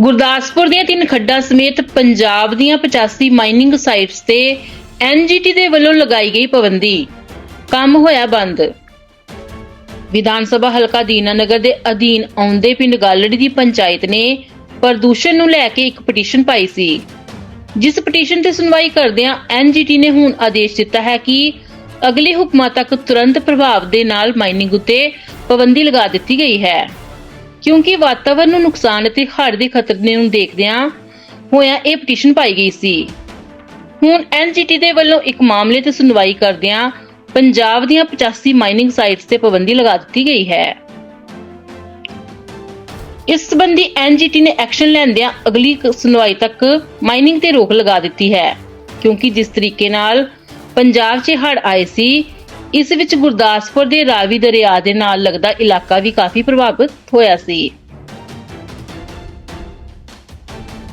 ਗੁਰਦਾਸਪੁਰ ਦੀਆਂ ਤਿੰਨ ਖੱਡਾਂ ਸਮੇਤ ਪੰਜਾਬ ਦੀਆਂ 85 ਮਾਈਨਿੰਗ ਸਾਈਟਸ ਤੇ ਐਨਜੀਟੀ ਦੇ ਵੱਲੋਂ ਲਗਾਈ ਗਈ ਪਾਬੰਦੀ। ਕੰਮ ਹੋਇਆ ਬੰਦ। ਵਿਧਾਨ ਸਭਾ ਹਲਕਾ ਦੀਨਾਨਗਰ ਦੇ ਅਧੀਨ ਆਉਂਦੇ ਪਿੰਡ ਗਾਲੜੀ ਦੀ ਪੰਚਾਇਤ ਨੇ ਪ੍ਰਦੂਸ਼ਣ ਨੂੰ ਲੈ ਕੇ ਇੱਕ ਪਟੀਸ਼ਨ ਪਾਈ ਸੀ। ਜਿਸ ਪਟੀਸ਼ਨ ਤੇ ਸੁਣਵਾਈ ਕਰਦਿਆਂ ਐਨਜੀਟੀ ਨੇ ਹੁਣ ਆਦੇਸ਼ ਦਿੱਤਾ ਹੈ ਕਿ ਅਗਲੇ ਹੁਕਮਾਂ ਤੱਕ ਤੁਰੰਤ ਪ੍ਰਭਾਵ ਦੇ ਨਾਲ ਮਾਈਨਿੰਗ ਉਤੇ ਪਾਬੰਦੀ ਲਗਾ ਦਿੱਤੀ ਗਈ ਹੈ। ਕਿਉਂਕਿ ਵਾਤਾਵਰਣ ਨੂੰ ਨੁਕਸਾਨ ਅਤੇ ਹੜ੍ਹ ਦੇ ਖਤਰੇ ਨੂੰ ਦੇਖਦਿਆਂ ਹੋਇਆਂ ਇਹ ਪਟੀਸ਼ਨ ਪਾਈ ਗਈ ਸੀ। ਹੁਣ ਐਨਜੀਟੀ ਦੇ ਵੱਲੋਂ ਇੱਕ ਮਾਮਲੇ ਤੇ ਸੁਣਵਾਈ ਕਰਦਿਆਂ ਪੰਜਾਬ ਦੀਆਂ 85 ਮਾਈਨਿੰਗ ਸਾਈਟਸ ਤੇ ਪਾਬੰਦੀ ਲਗਾ ਦਿੱਤੀ ਗਈ ਹੈ। ਇਸ ਸੰਬੰਧੀ ਐਨਜੀਟੀ ਨੇ ਐਕਸ਼ਨ ਲੈਂਦਿਆਂ ਅਗਲੀ ਸੁਣਵਾਈ ਤੱਕ ਮਾਈਨਿੰਗ ਤੇ ਰੋਕ ਲਗਾ ਦਿੱਤੀ ਹੈ, ਕਿਉਂਕਿ ਜਿਸ ਤਰੀਕੇ ਨਾਲ ਪੰਜਾਬ 'ਚ ਹੜ ਆਏ ਸੀ ਇਸ ਵਿੱਚ ਗੁਰਦਾਸਪੁਰ ਦੇ ਰਾਵੀ ਦਰਿਆ ਦੇ ਨਾਲ ਲੱਗਦਾ ਇਲਾਕਾ ਵੀ ਕਾਫੀ ਪ੍ਰਭਾਵਿਤ ਹੋਇਆ ਸੀ।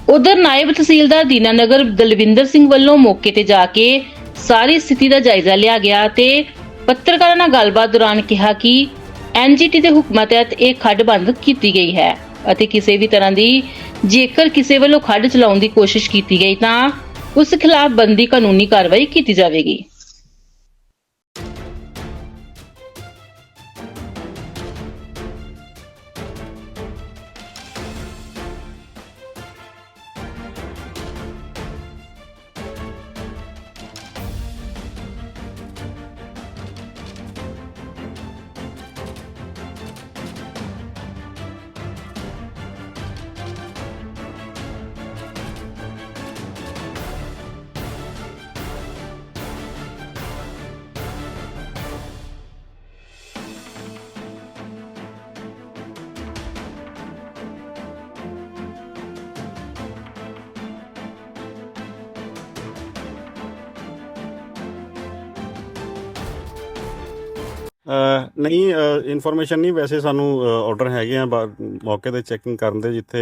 ਉਧਰ ਨਾਇਬ ਤਹਿਸੀਲਦਾਰ ਦੀਨਾਨਗਰ ਦਲਵਿੰਦਰ ਸਿੰਘ ਵੱਲੋਂ ਮੌਕੇ ਤੇ ਜਾ ਕੇ ਸਾਰੀ ਸਥਿਤੀ ਦਾ ਜਾਇਜ਼ਾ ਲਿਆ ਗਿਆ ਤੇ ਪੱਤਰਕਾਰਾਂ ਨਾਲ ਗੱਲਬਾਤ ਦੌਰਾਨ ਕਿਹਾ ਕਿ ਐਨਜੀਟੀ ਦੇ ਹੁਕਮਾਂ ਤਹਿਤ ਇਹ ਖੱਡ ਬੰਦ ਕੀਤੀ ਗਈ ਹੈ ਅਤੇ ਕਿਸੇ ਵੀ ਤਰ੍ਹਾਂ ਦੀ ਜੇਕਰ ਕਿਸੇ ਵੱਲੋਂ ਖੱਡ ਚਲਾਉਣ ਦੀ ਕੋਸ਼ਿਸ਼ ਕੀਤੀ ਗਈ ਤਾਂ ਉਸ ਖਿਲਾਫ ਬੰਦੀ ਕਾਨੂੰਨੀ ਕਾਰਵਾਈ ਕੀਤੀ ਜਾਵੇਗੀ। ਨਹੀਂ ਇਨਫੋਰਮੇਸ਼ਨ ਨਹੀਂ ਵੈਸੇ ਸਾਨੂੰ ਆਰਡਰ ਹੈਗੇ ਆ ਮੌਕੇ ਤੇ ਚੈਕਿੰਗ ਕਰਨ ਦੇ ਜਿੱਥੇ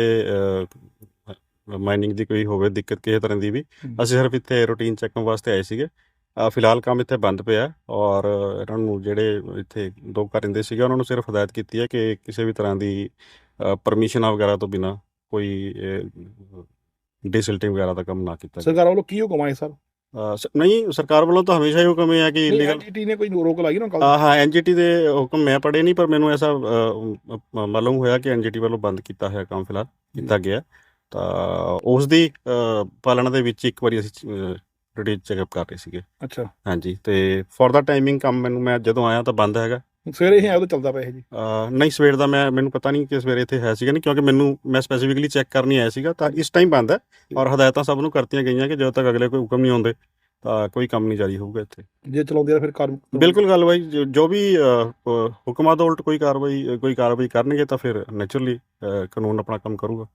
ਮਾਈਨਿੰਗ ਦੀ ਕੋਈ ਹੋਵੇ ਦਿੱਕਤ ਕਿਸੇ ਤਰ੍ਹਾਂ ਦੀ ਵੀ ਅਸੀਂ ਸਿਰਫ ਇੱਥੇ ਰੂਟੀਨ ਚੈਕਿੰਗ ਵਾਸਤੇ ਆਏ ਸੀਗੇ। ਫਿਲਹਾਲ ਕੰਮ ਇੱਥੇ ਬੰਦ ਪਿਆ ਔਰ ਇਹਨਾਂ ਨੂੰ ਜਿਹੜੇ ਇੱਥੇ ਦੋ ਕਰਿੰਦੇ ਸੀਗੇ ਉਹਨਾਂ ਨੂੰ ਸਿਰਫ ਹਦਾਇਤ ਕੀਤੀ ਹੈ ਕਿ ਕਿਸੇ ਵੀ ਤਰ੍ਹਾਂ ਦੀ ਪਰਮਿਸ਼ਨ ਵਗੈਰਾ ਤੋਂ ਬਿਨਾ ਕੋਈ ਡੀਸਿਲਟਿੰਗ ਵਗੈਰਾ ਦਾ ਕੰਮ ਨਾ ਕੀਤਾ ਜਾਵੇ। ਸਰਕਾਰ ਵੱਲੋਂ ਕੀ ਹੁਕਮ ਆਏ ਸਰ? ਸ- ਨਹੀਂ ਸਰਕਾਰ ਵੱਲੋਂ ਤਾਂ ਹਮੇਸ਼ਾ ਹੀ ਹੁਕਮ ਇਹ ਹੈ ਕਿ ਇਲੀਗਲ ਐਨਜੀਟੀ ਨੇ ਕੋਈ ਰੋਕ ਲਾਈ ਨਾ ਕੱਲ ਹਾਂ ਐਨਜੀਟੀ ਦੇ ਹੁਕਮ ਮੈਂ ਪੜ੍ਹੇ ਨਹੀਂ ਪਰ ਮੈਨੂੰ ਐਸਾ ਅ, ਅ, ਮਾਲੂਮ ਹੋਇਆ ਕਿ ਐਨਜੀਟੀ ਵੱਲੋਂ ਬੰਦ ਕੀਤਾ ਹੋਇਆ ਕੰਮ ਫਿਲਹਾਲ ਕੀਤਾ ਗਿਆ। ਤਾਂ ਉਸ ਦੀ ਅ, ਪਾਲਣਾ ਦੇ ਵਿੱਚ ਇੱਕ ਵਾਰੀ ਅਸੀਂ ਰੂਟੀਨ ਚੈੱਕਅਪ ਕਰ ਰਹੇ ਸੀਗੇ। ਅੱਛਾ। ਹਾਂਜੀ ਤੇ ਫॉर ਦਾ ਟਾਈਮਿੰਗ ਕੰਮ ਮੈਨੂੰ ਮੈਂ ਜਦੋਂ ਆਇਆ ਤਾਂ ਬੰਦ ਹੈਗਾ। ਸਵੇਰੇ ਹੀ ਆਇਆ ਉਹ ਚੱਲਦਾ ਪਿਆ ਇਹ ਜੀ। ਅ, ਨਹੀਂ ਸਵੇਰ ਦਾ ਮੈਂ ਮੈਨੂੰ ਪਤਾ ਨਹੀਂ ਕਿ ਸਵੇਰੇ ਇੱਥੇ ਹੈ ਸੀਗਾ ਨਹੀਂ ਕਿਉਂਕਿ ਮੈਨੂੰ ਮੈਂ ਸਪੈਸੀਫਿਕਲੀ ਚੈੱਕ ਕਰਨ ਹੀ ਆਇਆ ਸੀਗਾ ਤਾਂ ਇਸ ਟਾਈਮ ਬੰਦ ਹੈ ਔਰ ਹਦਾਇਤਾਂ ਸਭ ਨੂੰ ਕਰਤੀਆਂ ਗਈਆਂ ਕਿ ਜਦੋਂ ਤੱਕ ਅਗਲੇ ਕੋਈ ਹੁਕਮ ਨਹੀਂ ਆਉਂਦੇ ਤਾਂ ਕੋਈ ਕੰਮ ਨਹੀਂ ਜਾਰੀ ਹੋਊਗਾ ਇੱਥੇ। ਜੇ ਚਲਾਉਂਦੇ ਆ ਫਿਰ ਕਰ ਬਿਲਕੁਲ ਗੱਲ ਬਾਈ ਜੋ- ਜੋ ਵੀ ਹੁਕਮਾਂ ਤੋਂ ਉਲਟ ਕੋਈ ਕਾਰਵਾਈ ਕੋਈ ਕਾਰਵਾਈ ਕਰਨਗੇ ਤਾਂ ਫਿਰ ਨੇਚਰਲੀ ਕਾਨੂੰਨ ਆਪਣਾ ਕੰਮ ਕਰੂਗਾ।